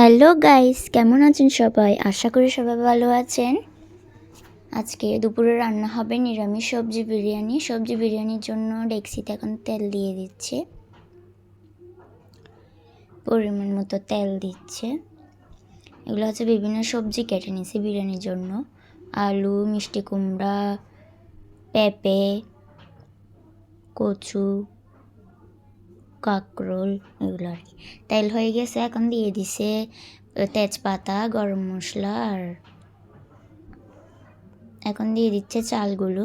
Hello guys, কেমন আছেন সবাই? আশা করি সবাই ভালো আছেন। আজকে দুপুরে রান্না হবে নিরামিষ সবজি বিরিয়ানি। সবজি বিরিয়ানির জন্য ডেক্সিতে এখন তেল দিয়ে দিচ্ছে। পরিমাণ মতো তেল দিচ্ছে। এগুলো হচ্ছে বিভিন্ন সবজি কেটে নিয়েছি বিরিয়ানির জন্য। আলু, মিষ্টি কুমড়া, পেঁপে, কচু কাঁকরোল, এগুলো আর কি। তেল হয়ে গেছে, এখন দিয়ে দিছে তেজপাতা, গরম মশলা আর এখন দিয়ে দিচ্ছে চালগুলো।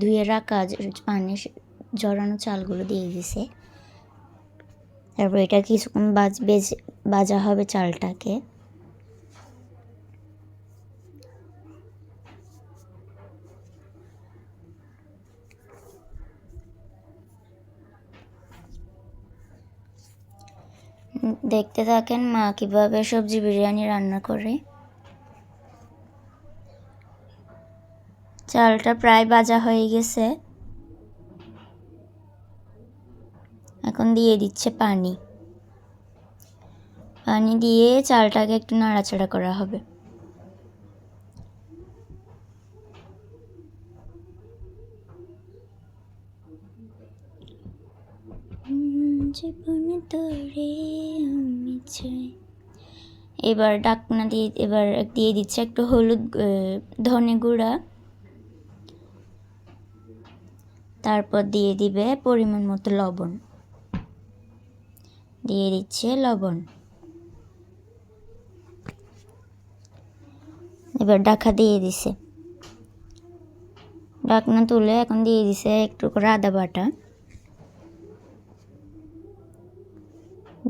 ধুয়ে রাখা পানি, জড়ানো চালগুলো দিয়ে দিছে। তারপর এটা কিছুক্ষণ বাজ বেজ বাজা হবে চালটাকে। দেখতে থাকেন মা কীভাবে সবজি বিরিয়ানি রান্না করে। চালটা প্রায় বাজা হয়ে গেছে। এখন দিয়ে দিচ্ছে পানি। পানি দিয়ে চালটাকে একটু নাড়াচাড়া করা হবে। জীবন তোরে আমি চাই। এবার ডাকনা দিয়ে, এবার দিয়ে দিচ্ছে একটু হলুদ ধনে গুঁড়া। তারপর দিয়ে দিবে পরিমাণ মতো লবণ। দিয়ে দিচ্ছে লবণ। এবার ডাকা দিয়ে দিছে। ডাকনা তুলে এখন দিয়ে দিছে একটু করে আদা বাটা।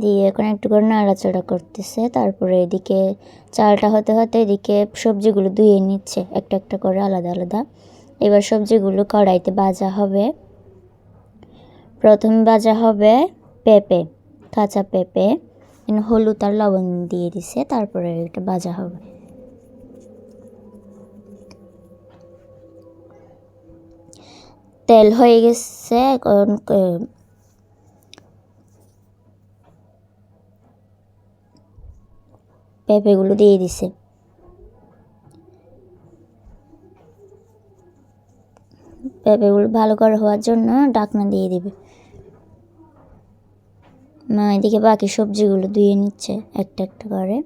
দিয়ে এখন একটু করে নাড়াচাড়া করতেছে। তারপরে এদিকে চালটা হতে হতে এদিকে সবজিগুলো ধুয়ে নিচ্ছে। একটা একটা করে আলাদা আলাদা। এবার সবজিগুলো কড়াইতে ভাজা হবে। প্রথম ভাজা হবে পেঁপে, কাঁচা পেঁপে হলুদ আর লবণ দিয়ে দিছে। তারপরে এটা ভাজা হবে। তেল হয়ে গেছে। এখন পেঁপেগুলো দিয়ে দিছে। পেঁপেগুলো ভালো করে হওয়ার জন্য ডাকনা দিয়ে দিবে। মা এদিকে বাকি সবজিগুলো ধুয়ে নিচ্ছে একটা একটা করে।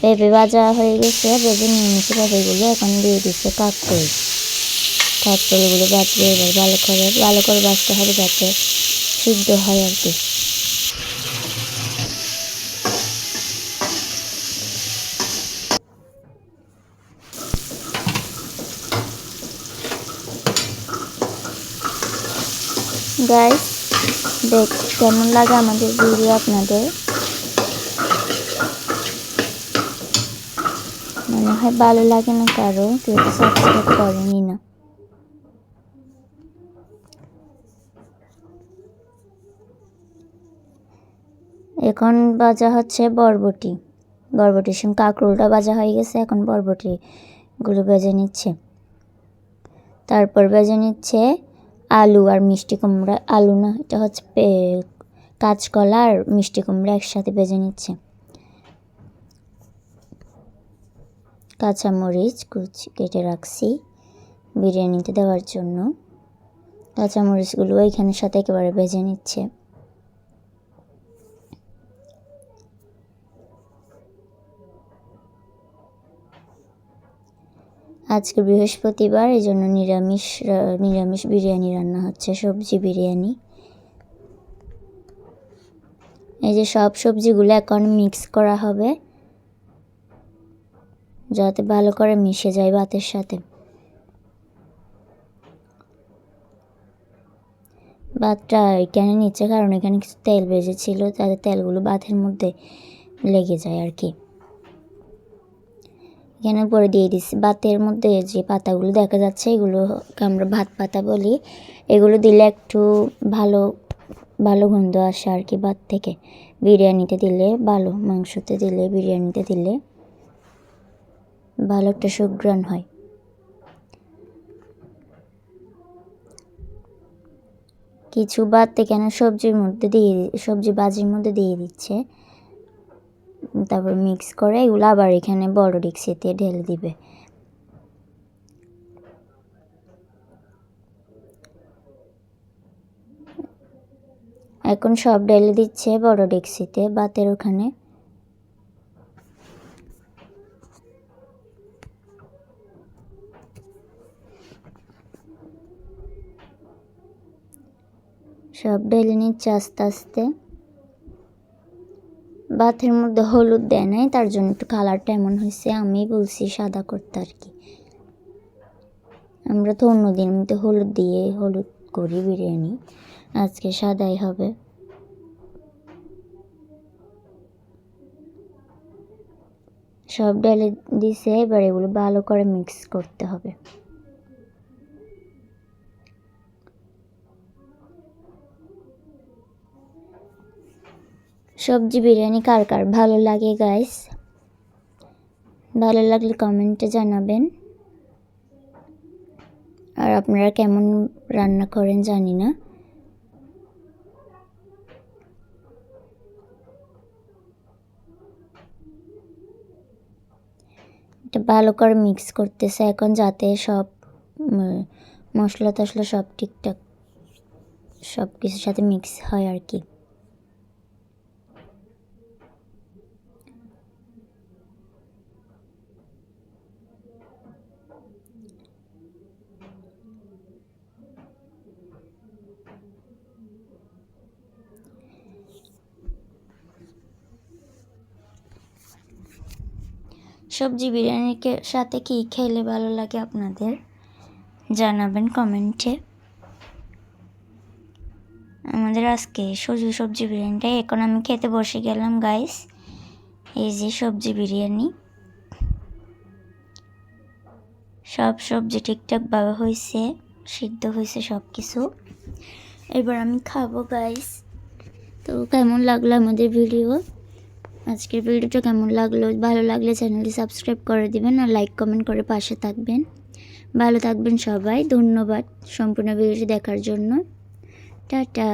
পেঁপে ভাজা হয়ে গেছে, ভেজে নিয়ে নিচ্ছে পেঁপেগুলো, এখন দিয়ে দিচ্ছে কাকরোল। কাকরোলগুলো বাঁচবে এবার ভালো করে ভালো করে বাঁচতে হবে যাতে সিদ্ধ হয় আর কি। গাইস দেখ, কেমন লাগে আমাদের ভিডিও আপনাদের? মনে হয় ভালো লাগে না কারও, কেউ তো সাবস্ক্রাইব করেনি না। এখন বাজা হচ্ছে বরবটি। বরবটির সঙ্গে কাঁকরোলটা বাজা হয়ে গেছে, এখন বরবটিগুলো বেজে নিচ্ছে। তারপর বেজে নিচ্ছে আলু আর মিষ্টি কুমড়া। আলু না, এটা হচ্ছে কাঁচকলা আর মিষ্টি কুমড়া একসাথে ভেজে নিচ্ছে। কাঁচামরিচ কুচি, কেটে রাখছি বিরিয়ানিতে দেওয়ার জন্য। কাঁচামরিচগুলো এখানের সাথে একেবারে ভেজে নিচ্ছে। আজকে বৃহস্পতিবার এই জন্য নিরামিষ নিরামিষ বিরিয়ানি রান্না হচ্ছে, সবজি বিরিয়ানি। এই যে সব সবজিগুলো এখন মিক্স করা হবে, যাতে ভালো করে মিশে যায় ভাতের সাথে। ভাতটা এখানে নিচ্ছে কারণ এখানে কিছু তেল বেজেছিল তাদের তেলগুলো ভাতের মধ্যে লেগে যায় আর কি। এখানে পরে দিয়ে দিচ্ছি ভাতের মধ্যে যে পাতাগুলো দেখা যাচ্ছে, এগুলো আমরা ভাত পাতা বলি, এগুলো দিলে একটু ভালো ভালো গন্ধ আসে আর কি ভাত থেকে। বিরিয়ানিতে দিলে ভালো, মাংসতে দিলে বিরিয়ানিতে দিলে ভালো একটা সুগ্রাণ হয়। কিছু ভাত এখানে সবজির মধ্যে দিয়ে সবজি বাজির মধ্যে দিয়ে দিচ্ছে। তারপর মিক্স করে এগুলো আবার এখানে বড় ডিক্সিতে ঢেলে দিবে। এখন সব ঢেলে দিচ্ছে বড় ডেক্সিতে বাতের ওখানে। সব ঢেলে নিচ্ছে আস্তে আস্তে। ভাতের মধ্যে হলুদ দেয় নাই, তার জন্য একটু কালারটা এমন হয়েছে, আমি বলছি সাদা করতে আর কি। আমরা তো অন্যদিন তো হলুদ দিয়ে হলুদ করি বিরিয়ানি আজকে সাদাই হবে। সব ডালে দিছে, এবার এগুলো ভালো করে মিক্স করতে হবে। সবজি বিরিয়ানি কার কার ভালো লাগে গাইস ভালো লাগলে কমেন্টে জানাবেন। আর আপনারা কেমন রান্না করেন জানি না। এটা ভালো করে মিক্স করতেছে এখন যাতে সব মশলা টশলা সব ঠিকঠাক সব কিছুর সাথে মিক্স হয় আর কি। সবজি বিরিয়ানির সাথে কি খেলে ভালো লাগে আপনাদের? জানাবেন কমেন্টে। আমাদের আজকে সুজি সবজি বিরিয়ানিটা এখন আমি খেতে বসে গেলাম গাইস এই যে সবজি বিরিয়ানি। সব সবজি ঠিকঠাকভাবে হয়েছে সিদ্ধ হয়েছে সব কিছু এবার আমি খাব গাইস তো কেমন লাগল আমাদের ভিডিও? আজকের ভিডিওটা কেমন লাগল? ভালো লাগলে চ্যানেলটি সাবস্ক্রাইব করে দিবেন আর লাইক, কমেন্ট করে পাশে থাকবেন। ভালো থাকবেন সবাই। ধন্যবাদ সম্পূর্ণ ভিডিওটি দেখার জন্য। টাটা।